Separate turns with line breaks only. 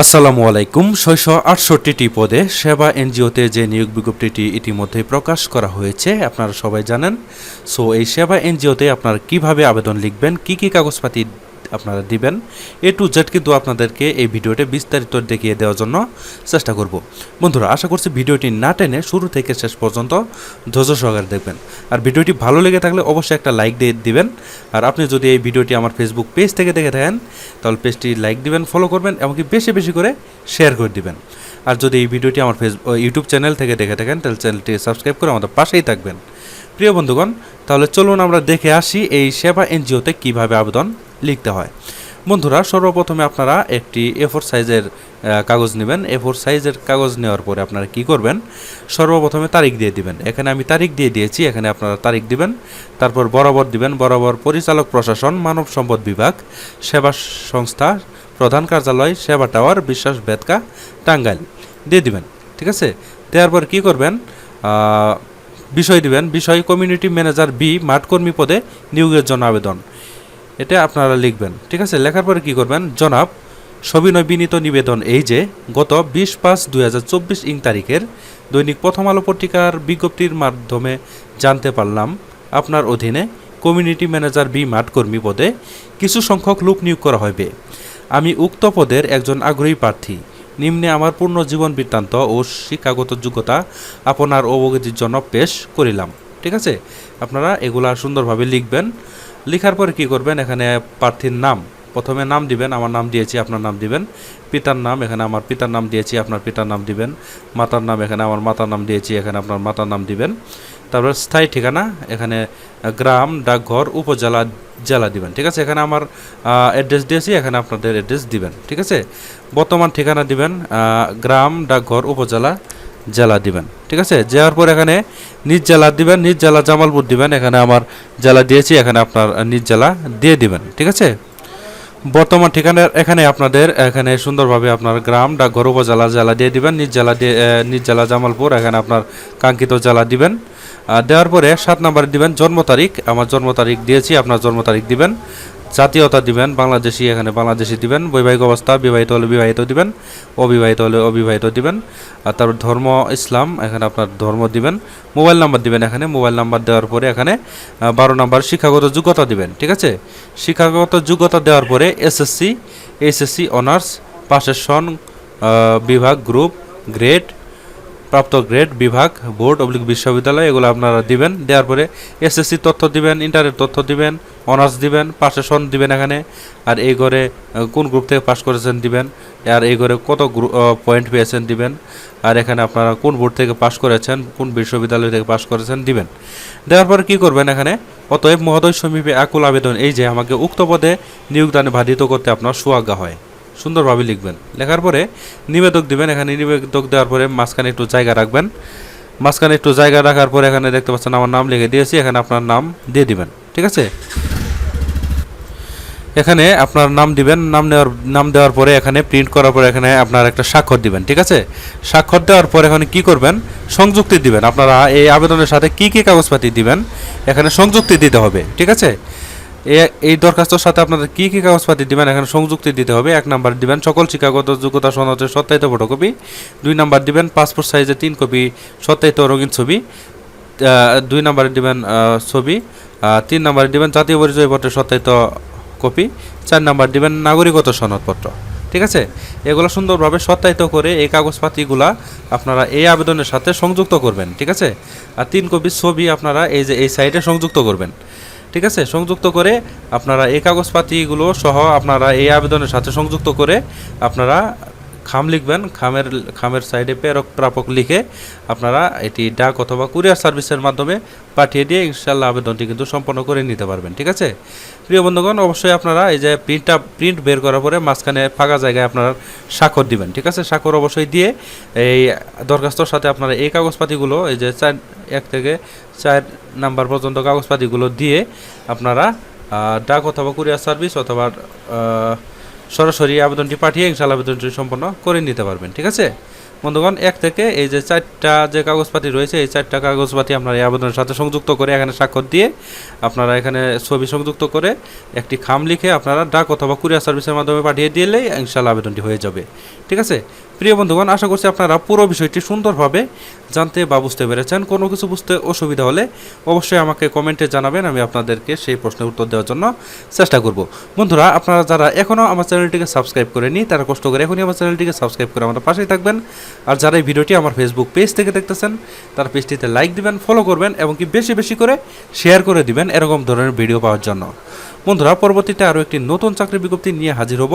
আসসালামু আলাইকুম। ছয়শো আটষট্টিটি পদে সেবা এনজিওতে যে নিয়োগ বিজ্ঞপ্তিটি ইতিমধ্যে প্রকাশ করা হয়েছে, আপনারা সবাই জানেন। সো এই সেবা এনজিওতে আপনারা কীভাবে আবেদন লিখবেন, কি কি কাগজপাতি আপনারা দিবেন। এ টু জেড কিন্তু আপনাদেরকে এই ভিডিওটি বিস্তারিত দেখিয়ে দেওয়ার জন্য চেষ্টা করব। বন্ধুরা, আশা করছি ভিডিওটি না টেনে শুরু থেকে শেষ পর্যন্ত ধৈর্য সহকারে দেখবেন। আর ভিডিওটি ভালো লেগে থাকলে অবশ্যই একটা লাইক দিয়ে দিবেন। আর আপনি যদি এই ভিডিওটি আমার ফেসবুক পেজ থেকে দেখে থাকেন, তাহলে পেজটি লাইক দিবেন ফলো করবেন এমনকি বেশি বেশি করে শেয়ার করে দিবেন। আর যদি এই ভিডিওটি আমার ফেসবুক ইউটিউব চ্যানেল থেকে দেখে থাকেন, তাহলে চ্যানেলটি সাবস্ক্রাইব করে আমাদের পাশেই থাকবেন। প্রিয় বন্ধুগণ, তাহলে চলুন আমরা দেখে আসি এই সেবা এনজিওতে কীভাবে আবেদন লিখতে হয়। বন্ধুরা, সর্বপ্রথমে আপনারা একটি এ ফোর সাইজের কাগজ নেবেন। এ ফোর সাইজের কাগজ নেওয়ার পরে আপনারা কি করবেন? সর্বপ্রথমে তারিখ দিয়ে দিবেন। এখানে আমি তারিখ দিয়ে দিয়েছি, এখানে আপনারা তারিখ দিবেন। তারপর বরাবর দিবেন। বরাবর পরিচালক প্রশাসন, মানব সম্পদ বিভাগ, সেবা সংস্থা, প্রধান কার্যালয়, সেবা টাওয়ার, বিশ্বাস বেতকা টাঙ্গাইল। দিয়ে দিবেন, ঠিক আছে? দেওয়ার পর কী করবেন? বিষয় দিবেন। বিষয় কমিউনিটি ম্যানেজার বি, মাঠকর্মী পদে নিয়োগের জন্য আবেদন। এটা আপনারা লিখবেন। ঠিক আছে? লেখার পরে কী করবেন? জনাব সবিনয় বিনীত নিবেদন এই যে, গত বিশ পাঁচ দুই হাজার চব্বিশ ইং তারিখের দৈনিক প্রথম আলো পত্রিকার বিজ্ঞপ্তির মাধ্যমে জানতে পারলাম, আপনার অধীনে কমিউনিটি ম্যানেজার বি মাঠকর্মী পদে কিছু সংখ্যক লোক নিয়োগ করা হবে আমি উক্ত পদের একজন আগ্রহী প্রার্থী। নিম্নে আমার পূর্ণ জীবন বৃত্তান্ত ও শিক্ষাগত যোগ্যতা আপনার অবগতির জন্য পেশ করিলাম। ঠিক আছে? আপনারা এগুলা সুন্দরভাবে লিখবেন। লেখার পরে কি করবেন? এখানে প্রার্থীর নাম। প্রথমে নাম দিবেন, আমার নাম দিয়েছি, আপনার নাম দিবেন। পিতার নাম, এখানে আমার পিতার নাম দিয়েছি, আপনার পিতার নাম দিবেন। মাতার নাম, এখানে আমার মাতার নাম দিয়েছি, এখানে আপনার মাতার নাম দিবেন। তারপর স্থায়ী ঠিকানা, এখানে গ্রাম, ডাকঘর, উপজেলা, জেলা দিবেন, ঠিক আছে? এখানে আমার অ্যাড্রেস দিয়েছি, এখানে আপনাদের অ্যাড্রেস দিবেন, ঠিক আছে? বর্তমান ঠিকানা দিবেন গ্রাম, ডাকঘর, উপজেলা জেলা দিবেন। ঠিক আছে? যাওয়ার পর এখানে নিজ জেলা দিবেন, নিজ জেলা জামালপুর দিবেন। এখানে আমার জেলা দিয়েছি, এখানে আপনার নিজ জেলা দিয়ে দিবেন। ঠিক আছে? বর্তমান ঠিকানার এখানে আপনাদের, এখানে সুন্দরভাবে আপনার গ্রাম, ডাকঘর উপজেলা জেলা দিয়ে দিবেন, নিজ জেলা দিয়ে নিজ জেলা জামালপুর, এখানে আপনার কাঙ্ক্ষিত জেলা দিবেন। দেওয়ার পরে সাত নাম্বার দিবেন জন্ম তারিখ। আমার জন্ম তারিখ দিয়েছি, আপনার জন্ম তারিখ দিবেন। জাতীয়তা দিবেন, বাংলাদেশি এখানে বাংলাদেশি দিবেন, বৈবাহিক অবস্থা, বিবাহিত হলে বিবাহিত দিবেন, অবিবাহিত হলে অবিবাহিত দিবেন, আর তারপর ধর্ম ইসলাম, এখানে আপনার ধর্ম দিবেন, মোবাইল নাম্বার দিবেন এখানে, মোবাইল নাম্বার দেওয়ার পরে এখানে বারো নাম্বার শিক্ষাগত যোগ্যতা দিবেন, ঠিক আছে? শিক্ষাগত যোগ্যতা দেওয়ার পরে এসএসসি এসএসসি অনার্স, পাশের সন বিভাগ, গ্রুপ, গ্রেড প্রাপ্ত গ্রেড, বিভাগ, বোর্ড, অবলিক বিশ্ববিদ্যালয়, এগুলো আপনারা দিবেন। দেওয়ার পরে এসএসসি তথ্য দিবেন ইন্টারের তথ্য দিবেন অনার্স দিবেন পাশে সন দিবেন এখানে। আর এই ঘরে কোন গ্রুপ থেকে পাস করেছেন দিবেন। আর এই ঘরে কত পয়েন্ট পেয়েছেন দিবেন। আর এখানে আপনারা কোন বোর্ড থেকে পাস করেছেন, কোন বিশ্ববিদ্যালয় থেকে পাস করেছেন দিবেন। দেওয়ার পরে কী করবেন এখানে? অতএব মহোদয় সমীপে আকুল আবেদন, এই যে আমাকে উক্ত পদে নিয়োগদানে বাধিত করতে আপনার সুয়াজ্ঞা হয়। সুন্দরভাবে লিখবেন। লেখার পরে নিবেদক দিবেন, এখানে নিবেদক দেওয়ার পরে মাঝখানে একটু জায়গা রাখবেন। মাঝখানে একটু জায়গা রাখার পরে এখানে দেখতে পাচ্ছেন আমার নাম লিখে দিয়েছি, এখানে আপনার নাম দিয়ে দিবেন। ঠিক আছে? এখানে আপনার নাম দিবেন, নাম নেওয়ার, নাম দেওয়ার পরে এখানে প্রিন্ট করার পরে এখানে আপনার একটা স্বাক্ষর দিবেন, ঠিক আছে? স্বাক্ষর দেওয়ার পরে এখানে কি করবেন? সংযুক্তি দিবেন। আপনারা এই আবেদনের সাথে কি কি কাগজপাতি দিবেন? এখানে সংযুক্তি দিতে হবে, ঠিক আছে? এই দরখাস্তর সাথে আপনাদের কি কি কাগজপাতি দিবেন? এখানে সংযুক্তি দিতে হবে, এক নাম্বার দিবেন সকল শিক্ষাগত যোগ্যতা সনদের সত্যায়িত ফটোকপি, দুই নাম্বার দিবেন পাসপোর্ট সাইজের তিন কপি সত্যায়িত রঙিন ছবি দুই নাম্বারে দিবেন ছবি তিন নাম্বারে দিবেন জাতীয় পরিচয়পত্রের সত্যায়িত কপি, চার নাম্বার দিবেন নাগরিকত্ব সনদপত্র। ঠিক আছে? এগুলো সুন্দরভাবে সত্যায়িত করে এই কাগজপাতিগুলা আপনারা এই আবেদনের সাথে সংযুক্ত করবেন। ঠিক আছে? আর তিন কপি ছবি আপনারা এই যে এই সাইডে সংযুক্ত করবেন। ঠিক আছে? সংযুক্ত করে আপনারা এই কাগজপাতিগুলো সহ আপনারা এই আবেদনের সাথে সংযুক্ত করে আপনারা খাম লিখবেন, খামের খামের সাইডে প্রেরক প্রাপক লিখে আপনারা এটি ডাক অথবা কুরিয়ার সার্ভিসের মাধ্যমে পাঠিয়ে দিয়ে ইনশাল্লাহ আবেদনটি কিন্তু সম্পন্ন করে নিতে পারবেন, ঠিক আছে? প্রিয় বন্ধুগণ, অবশ্যই আপনারা এই যে প্রিন্টটা প্রিন্ট বের করার পরে মাঝখানে ফাঁকা জায়গায় আপনারা স্বাক্ষর দিবেন, ঠিক আছে? স্বাক্ষর অবশ্যই দিয়ে এই দরখাস্তর সাথে আপনারা এই কাগজপাতিগুলো, এই যে চার, এক থেকে চার নাম্বার পর্যন্ত কাগজপাতিগুলো দিয়ে আপনারা ডাক অথবা কুরিয়ার সার্ভিস অথবা সরাসরি আবেদনটি পাঠিয়ে ইনশাল্লাহ আবেদনটি সম্পন্ন করে নিতে পারবেন, ঠিক আছে? বন্ধুগণ, এক থেকে এই যে চারটা যে কাগজপাতি রয়েছে, এই চারটা কাগজপাতি আপনারা এই আবেদনের সাথে সংযুক্ত করে এখানে স্বাক্ষর দিয়ে আপনারা এখানে ছবি সংযুক্ত করে একটি খাম লিখে আপনারা ডাক অথবা কুরিয়ার সার্ভিসের মাধ্যমে পাঠিয়ে দিলেই ইনশাল্লাহ আবেদনটি হয়ে যাবে, ঠিক আছে? প্রিয় বন্ধুগণ, আশা করছি আপনারা পুরো বিষয়টি সুন্দরভাবে জানতে বা বুঝতে পেরেছেন। কোনো কিছু বুঝতে অসুবিধা হলে অবশ্যই আমাকে কমেন্টে জানাবেন, আমি আপনাদেরকে সেই প্রশ্নের উত্তর দেওয়ার জন্য চেষ্টা করব। বন্ধুরা, আপনারা যারা এখনও আমার চ্যানেলটিকে সাবস্ক্রাইব করেনি তারা কষ্ট করে এখনই আমার চ্যানেলটিকে সাবস্ক্রাইব করে আমার পাশেই থাকবেন। আর যারা এই ভিডিওটি আমার ফেসবুক পেজ থেকে দেখতেছেন, তার পেজটিতে লাইক দিবেন ফলো করবেন এবং কি বেশি বেশি করে শেয়ার করে দিবেন এরকম ধরনের ভিডিও পাওয়ার জন্য। বন্ধুরা, পরবর্তীতে আরও একটি নতুন চাকরি বিজ্ঞপ্তি নিয়ে হাজির হব।